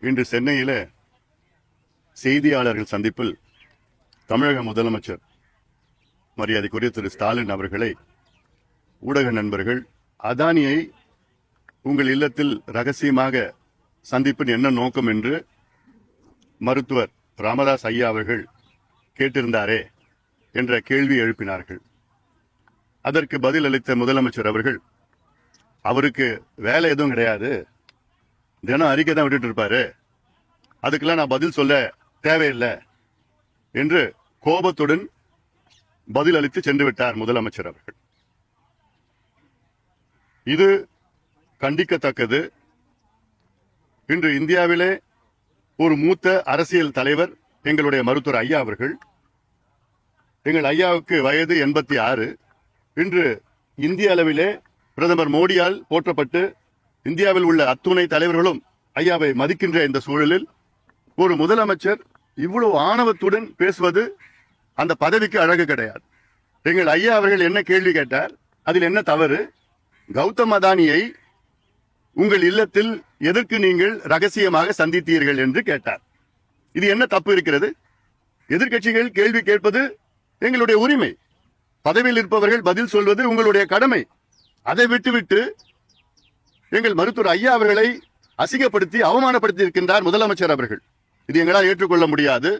இன்று சென்னையில செய்தியாளர்கள் சந்திப்பில் தமிழக முதலமைச்சர் மரியாதைக்குரிய திரு ஸ்டாலின் அவர்களை ஊடக நண்பர்கள் அதானியை உங்கள் இல்லத்தில் ரகசியமாக சந்திப்பின் என்ன நோக்கம் என்று மருத்துவர் ராமதாஸ் ஐயா அவர்கள் கேட்டிருந்தாரே என்ற கேள்வி எழுப்பினார்கள். அதற்கு பதில் அளித்த முதலமைச்சர் அவர்கள் அவருக்கு வேலை எதுவும் கிடையாது. தினம் அறிக்கை தான் விட்டுட்டு இருப்பாரு. அதுக்கெல்லாம் நான் பதில் சொல்ல தேவையில்லை என்று கோபத்துடன் பதில் அளித்து சென்று விட்டார் முதலமைச்சர் அவர்கள். இது கண்டிக்கத்தக்கது. இன்று இந்தியாவிலே ஒரு மூத்த அரசியல் தலைவர் எங்களுடைய மருத்துவர் ஐயா அவர்கள். எங்கள் ஐயாவுக்கு வயது எண்பத்தி ஆறு. இன்று இந்திய அளவிலே பிரதமர் மோடியால் போற்றப்பட்டு இந்தியாவில் உள்ள அத்துணை தலைவர்களும் ஐயாவை மதிக்கின்ற இந்த சூழலில் ஒரு முதலமைச்சர் இவ்வளவு ஆணவத்துடன் பேசுவது அந்த பதவிக்கு அழகு கிடையாது. எங்கள் ஐயா அவர்கள் என்ன கேள்வி கேட்டார்? அதில் என்ன தவறு? கௌதம் அதானியை உங்கள் இல்லத்தில் எதற்கு நீங்கள் ரகசியமாக சந்தித்தீர்கள் என்று கேட்டார். இது என்ன தப்பு இருக்கிறது? எதிர்க்கட்சிகள் கேள்வி கேட்பது எங்களுடைய உரிமை. பதவியில் இருப்பவர்கள் பதில் சொல்வது உங்களுடைய கடமை. அதை விட்டுவிட்டு எங்கள் மருத்துவர் ஐயா அவர்களை அசிங்கப்படுத்தி அவமானப்படுத்தி இருக்கின்றார் முதலமைச்சர் அவர்கள். இது எங்களால் ஏற்றுக்கொள்ள முடியாது.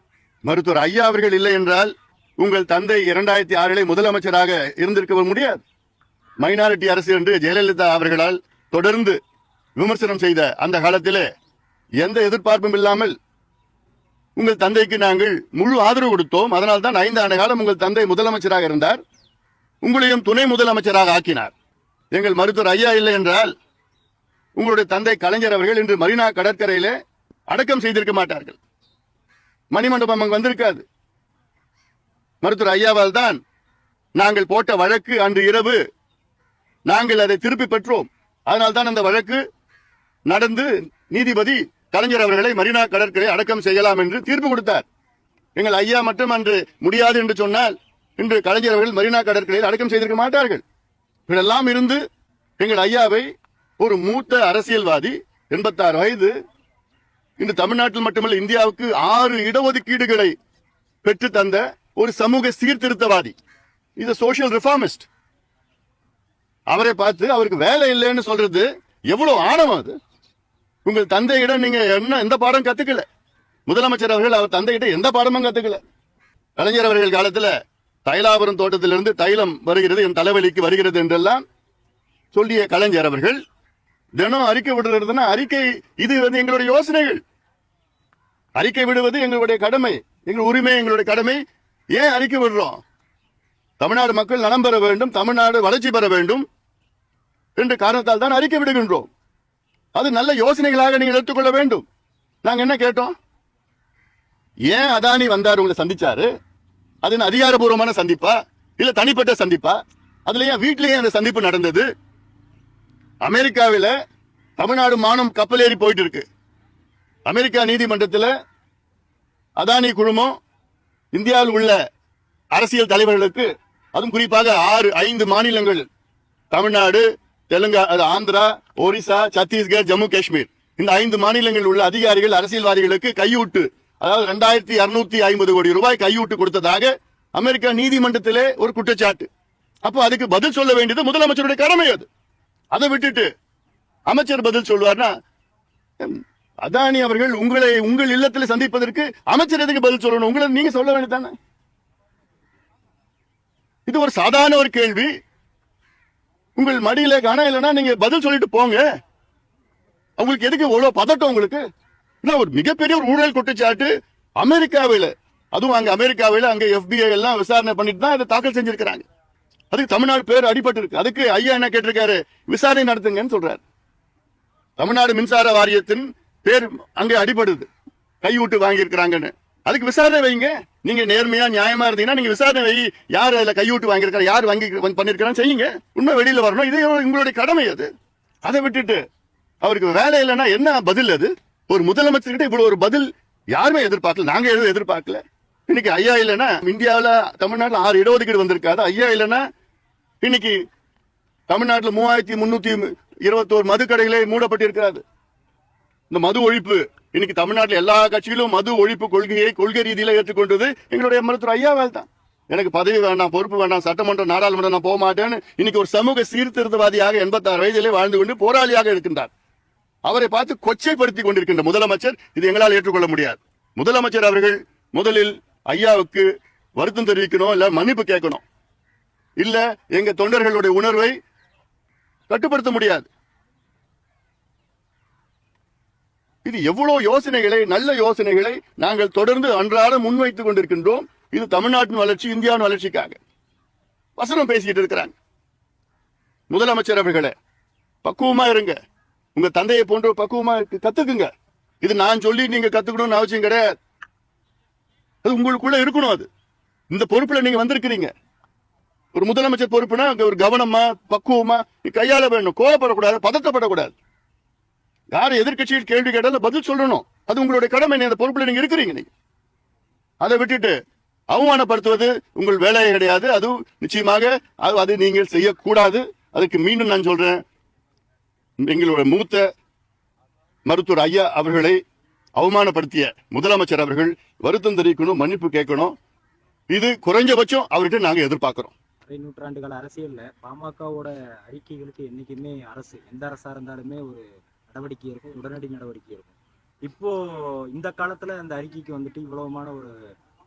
மருத்துவர் ஐயா அவர்கள் இல்லை என்றால் உங்கள் தந்தை இரண்டாயிரத்தி ஆறிலே முதலமைச்சராக இருந்திருக்க முடியாது. மைனாரிட்டி அரசு என்று ஜெயலலிதா அவர்களால் தொடர்ந்து விமர்சனம் செய்த அந்த காலத்திலே எந்த எதிர்பார்ப்பும் இல்லாமல் உங்கள் தந்தைக்கு நாங்கள் முழு ஆதரவு கொடுத்தோம். அதனால் தான் ஐந்து ஆண்டு காலம் உங்கள் தந்தை முதலமைச்சராக இருந்தார். உங்களையும் துணை முதலமைச்சராக ஆக்கினார். எங்கள் மருத்துவர் ஐயா இல்லை என்றால் உங்களுடைய தந்தை கலைஞர் அவர்கள் இன்று மரீனா கடற்கரையில அடக்கம் செய்திருக்க மாட்டார்கள். மணிமண்டபம் அங்கு வந்திருக்காது. மருத்துவர் ஐயாவால் தான் நாங்கள் போட்ட வழக்கு அன்று இரவு நாங்கள் அதை திருப்பி பெற்றோம். அதனால் தான் அந்த வழக்கு நடந்து நீதிபதி கலைஞர் அவர்களை மரீனா கடற்கரை அடக்கம் செய்யலாம் என்று தீர்ப்பு கொடுத்தார். எங்கள் ஐயா மட்டும் அன்று முடியாது என்று சொன்னால் இன்று கலைஞர் அவர்கள் மரீனா கடற்கரையில் அடக்கம் செய்திருக்க மாட்டார்கள். இதெல்லாம் இருந்து எங்கள் ஐயாவை ஒரு மூத்த அரசியல்வாதி எண்பத்தாறு வயது இன்று தமிழ்நாட்டில் மட்டுமல்ல இந்தியாவுக்கு ஆறு இடஒதுக்கீடுகளை பெற்று தந்த ஒரு சமூக சீர்திருத்தவாதி. இது சோசியல் ரிஃபார்மிஸ்ட் அவரை பார்த்து அவருக்கு வேலை இல்லைன்னு சொல்றது எவ்வளவு ஆணவம் அது? உங்கள் தந்தையிடம் நீங்க என்ன எந்த பாடம் கத்துக்கல? முதலமைச்சர் அவர்கள் அவர் தந்தையிட்ட எந்த பாடமும் கத்துக்கல. கலைஞர் அவர்கள் காலத்துல தைலாபுரம் தோட்டத்திலிருந்து தைலம் வருகிறது என் தலைவலிக்கு வருகிறது என்றெல்லாம் சொல்லிய கலைஞர் அவர்கள் தினம் அறிக்கை விடுறதுன்னா அறிக்கை இது வந்து எங்களுடைய யோசனைகள். அறிக்கை விடுவது எங்களுடைய கடமை எங்கள் உரிமை எங்களுடைய கடமை. ஏன் அறிக்கை விடுறோம்? தமிழ்நாடு மக்கள் நலம் பெற வேண்டும் தமிழ்நாடு வளர்ச்சி பெற வேண்டும் என்ற காரணத்தால் தான் அறிக்கை விடுகின்றோம். அது நல்ல யோசனைகளாக நீங்கள் எடுத்துக்கொள்ள வேண்டும். நாங்கள் என்ன கேட்டோம்? ஏன் அதானி வந்தார் உங்களை சந்திச்சாரு? அது அதிகாரபூர்வமான சந்திப்பா? இல்ல தனிப்பட்ட சந்திப்பா? அதுல ஏன் வீட்டிலேயே அந்த சந்திப்பு நடந்தது? அமெரிக்காவில் தமிழ்நாடு மானம் கப்பல் ஏறி போயிட்டு இருக்கு அமெரிக்கா நீதிமன்றத்தில் அதானி குழுமம் இந்தியாவில் உள்ள அரசியல் தலைவர்களுக்கு அதுவும் குறிப்பாக ஆறு ஐந்து மாநிலங்கள் தமிழ்நாடு தெலுங்கா அது ஆந்திரா ஒரிசா சத்தீஸ்கர் ஜம்மு காஷ்மீர். இந்த ஐந்து மாநிலங்களில் உள்ள அதிகாரிகள் அரசியல்வாதிகளுக்கு கையூட்டு அதாவது ரெண்டாயிரத்தி இருநூத்தி ஐம்பது கோடி ரூபாய் கையூட்டு கொடுத்ததாக அமெரிக்கா நீதிமன்றத்திலே ஒரு குற்றச்சாட்டு. அப்போ அதுக்கு பதில் சொல்ல வேண்டியது முதலமைச்சருடைய கடமை அது. அதை விட்டுட்டு அமைச்சர் பதில் சொல்வார்னா அதானி அவர்கள் உங்களை உங்கள் இல்லத்தில் சந்திப்பதற்கு அமைச்சர் எதுக்கு பதில் சொல்லணும்? உங்களை நீங்க சொல்ல வேண்டியதானே இது ஒரு சாதாரண ஒரு கேள்வி. உங்கள் மடியில காண இல்லைன்னா நீங்க பதில் சொல்லிட்டு போங்க. உங்களுக்கு எதுக்கு இவ்வளவு பதட்டம் உங்களுக்கு? இல்ல ஒரு மிகப்பெரிய ஒரு ஊழல் குற்றச்சாட்டு அமெரிக்காவில். அதுவும் அங்க அமெரிக்காவில் அங்க எஃபிஐ எல்லாம் விசாரணை பண்ணிட்டு தான் இதை தாக்கல் செஞ்சிருக்கிறாங்க. அதுக்கு தமிழ்நாடு பேர் அடிபட்டு இருக்கு. அதுக்கு ஐயா என்ன கேட்டிருக்காரு? விசாரணை நடத்துங்கன்னு சொல்றாரு. தமிழ்நாடு மின்சார வாரியத்தின் பேர் அங்கே அடிபடுது. கைவிட்டு வாங்கியிருக்கிறாங்கன்னு. அதுக்கு விசாரணை வைங்க. நீங்க நேர்மையா நியாயமா இருந்தீங்கன்னா நீங்க விசாரணை வை. யார் அதுல கைவிட்டு வாங்கியிருக்காரு யார் வாங்கி பண்ணிருக்கிறான்னு செய்யுங்க. உண்மை வெளியில வரணும். இது உங்களுடைய கடமை அது. அதை விட்டுட்டு அவருக்கு வேலை இல்லைன்னா என்ன பதில் அது? ஒரு முதலமைச்சர்கிட்ட இவ்வளவு ஒரு பதில் யாருமே எதிர்பார்க்கல. நாங்க எதுவும் எதிர்பார்க்கல. இன்னைக்கு ஐயா இல்லைன்னா இந்தியாவில் தமிழ்நாட்டுல ஆறு இடஒதுக்கீடு வந்திருக்காது ஐயா இல்லைன்னா இன்னைக்கு தமிழ்நாட்டில் மூவாயிரத்தி முன்னூத்தி இருபத்தோரு மதுக்கடைகளே மூடப்பட்டிருக்கிறது. இந்த மது ஒழிப்பு இன்னைக்கு தமிழ்நாட்டில் எல்லா கட்சிகளும் மது ஒழிப்பு கொள்கையை கொள்கை ரீதியில ஏற்றுக்கொண்டது எங்களுடைய மருத்துவர் ஐயாவால் தான். எனக்கு பதவி வேண்டாம் பொறுப்பு வேண்டாம் சட்டமன்றம் நாடாளுமன்றம் நான் போக மாட்டேன்னு இன்னைக்கு ஒரு சமூக சீர்திருத்தவாதியாக எண்பத்தாறு வயதிலே வாழ்ந்து கொண்டு போராளியாக இருக்கின்றார். அவரை பார்த்து கொச்சைப்படுத்திக் கொண்டிருக்கின்ற முதலமைச்சர் இது எங்களால் ஏற்றுக்கொள்ள முடியாது. முதலமைச்சர் அவர்கள் முதலில் ஐயாவுக்கு வருத்தம் தெரிவிக்கணும் இல்ல மன்னிப்பு கேட்கணும். இல்ல எங்க தொண்டர்களுடைய உணர்வை கட்டுப்படுத்த முடியாது. இது எவ்வளவு யோசனைகளை நல்ல யோசனைகளை நாங்கள் தொடர்ந்து அன்றாடம் முன்வைத்துக் கொண்டிருக்கின்றோம். இது தமிழ்நாட்டின் வளர்ச்சி இந்தியாவின் வளர்ச்சிக்காக. வசனம் பேசிட்டு இருக்கிறாங்க. முதலமைச்சர் அவர்களே பக்குவமா இருங்க. உங்க தந்தையை போன்ற பக்குவமா கத்துக்குங்க. இது நான் சொல்லி நீங்க கத்துக்கணும்னு அவசியம் கிடையாது. அது உங்களுக்குள்ள இருக்கணும் அது. இந்த பொறுப்புல நீங்க வந்திருக்கிறீங்க. ஒரு முதலமைச்சர் பொறுப்புனா அங்க ஒரு கவனமா பக்குவமா நீ கையாள வேணும். கோவப்படக்கூடாது பதட்டப்படக்கூடாது. யார் எதிர்க்கட்சியில் கேள்வி கேட்டாலும் பதில் சொல்லணும். அது உங்களுடைய கடமை. அந்த பொறுப்புல நீங்க இருக்கிறீங்க நீங்க அதை விட்டுட்டு அவமானப்படுத்துவது உங்கள் வேலையே கிடையாது. அது நிச்சயமாக அது அது நீங்கள் செய்யக்கூடாது. அதுக்கு மீண்டும் நான் சொல்றேன். எங்களுடைய மூத்த மருத்துவர் ஐயா அவர்களை அவமானப்படுத்திய முதலமைச்சர் அவர்கள் வருத்தம் தெரிவிக்கணும் மன்னிப்பு கேட்கணும். இது குறைஞ்சபட்சம் அவர்கிட்ட நாங்க எதிர்பார்க்கிறோம். அரை நூற்றாண்டுகள் அரசியல்ல பாமகவோட அறிக்கைகளுக்கு என்னைக்குமே அரசு எந்த அரசா இருந்தாலுமே ஒரு நடவடிக்கை இருக்கும் உடனடி நடவடிக்கை இருக்கும். இப்போ இந்த காலத்துல அந்த அறிக்கைக்கு வந்துட்டு இவ்வளவுமான ஒரு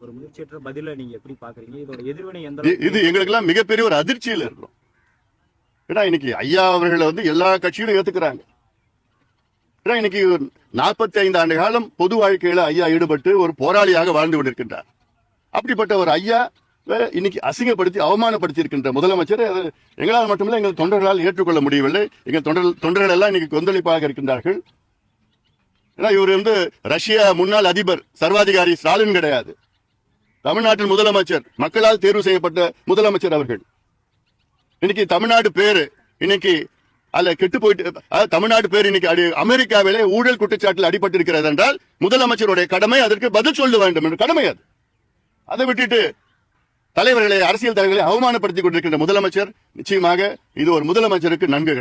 ஒரு முயற்சியற்ற பதில நீங்க எப்படி பாக்குறீங்க? இதோட எதிர்வினை எந்த இது இது எங்களுக்கெல்லாம் மிகப்பெரிய ஒரு அதிர்ச்சியில் இருக்கிறோம். ஏன்னா இன்னைக்கு ஐயா அவர்களை வந்து எல்லா கட்சியிலும் ஏத்துக்கிறாங்க. ஏன்னா இன்னைக்கு நாற்பத்தி ஐந்து ஆண்டு காலம் பொது வாழ்க்கையில ஐயா ஈடுபட்டு ஒரு போராளியாக வாழ்ந்து கொண்டிருக்கின்றார். அப்படிப்பட்ட ஒரு ஐயா இன்னைக்கு அசிங்கப்படுத்தி அவமானப்படுத்தி இருக்கின்ற முதலமைச்சர் அது எங்களால் மட்டுமில்லை எங்கள் தொண்டர்களால் ஏற்றுக்கொள்ள முடியவில்லை. எங்கள் தொண்டர்கள் தொண்டர்கள் எல்லாம் இன்னைக்கு கொந்தளிப்பாக இருக்கின்றார்கள். ஏன்னா இவர் வந்து ரஷ்யா முன்னாள் அதிபர் சர்வாதிகாரி ஸ்டாலின் கிடையாது. தமிழ்நாட்டின் முதலமைச்சர் மக்களால் தேர்வு செய்யப்பட்ட முதலமைச்சர் அவர்கள். இன்னைக்கு தமிழ்நாடு பேரு இன்னைக்கு அல்ல கெட்டு போயிட்டு அதாவது தமிழ்நாடு பேர் இன்னைக்கு அடி அமெரிக்காவிலே ஊழல் குற்றச்சாட்டில் அடிபட்டு இருக்கிறது என்றால் முதலமைச்சருடைய கடமை அதற்கு பதில் சொல்ல வேண்டும் என்ற கடமை அது. அதை விட்டுட்டு தலைவர்களை அரசியல் தலைவர்களை அவமானப்படுத்திக் கொண்டிருக்கின்ற முதலமைச்சர் நிச்சயமாக இது ஒரு முதலமைச்சருக்கு நன்கு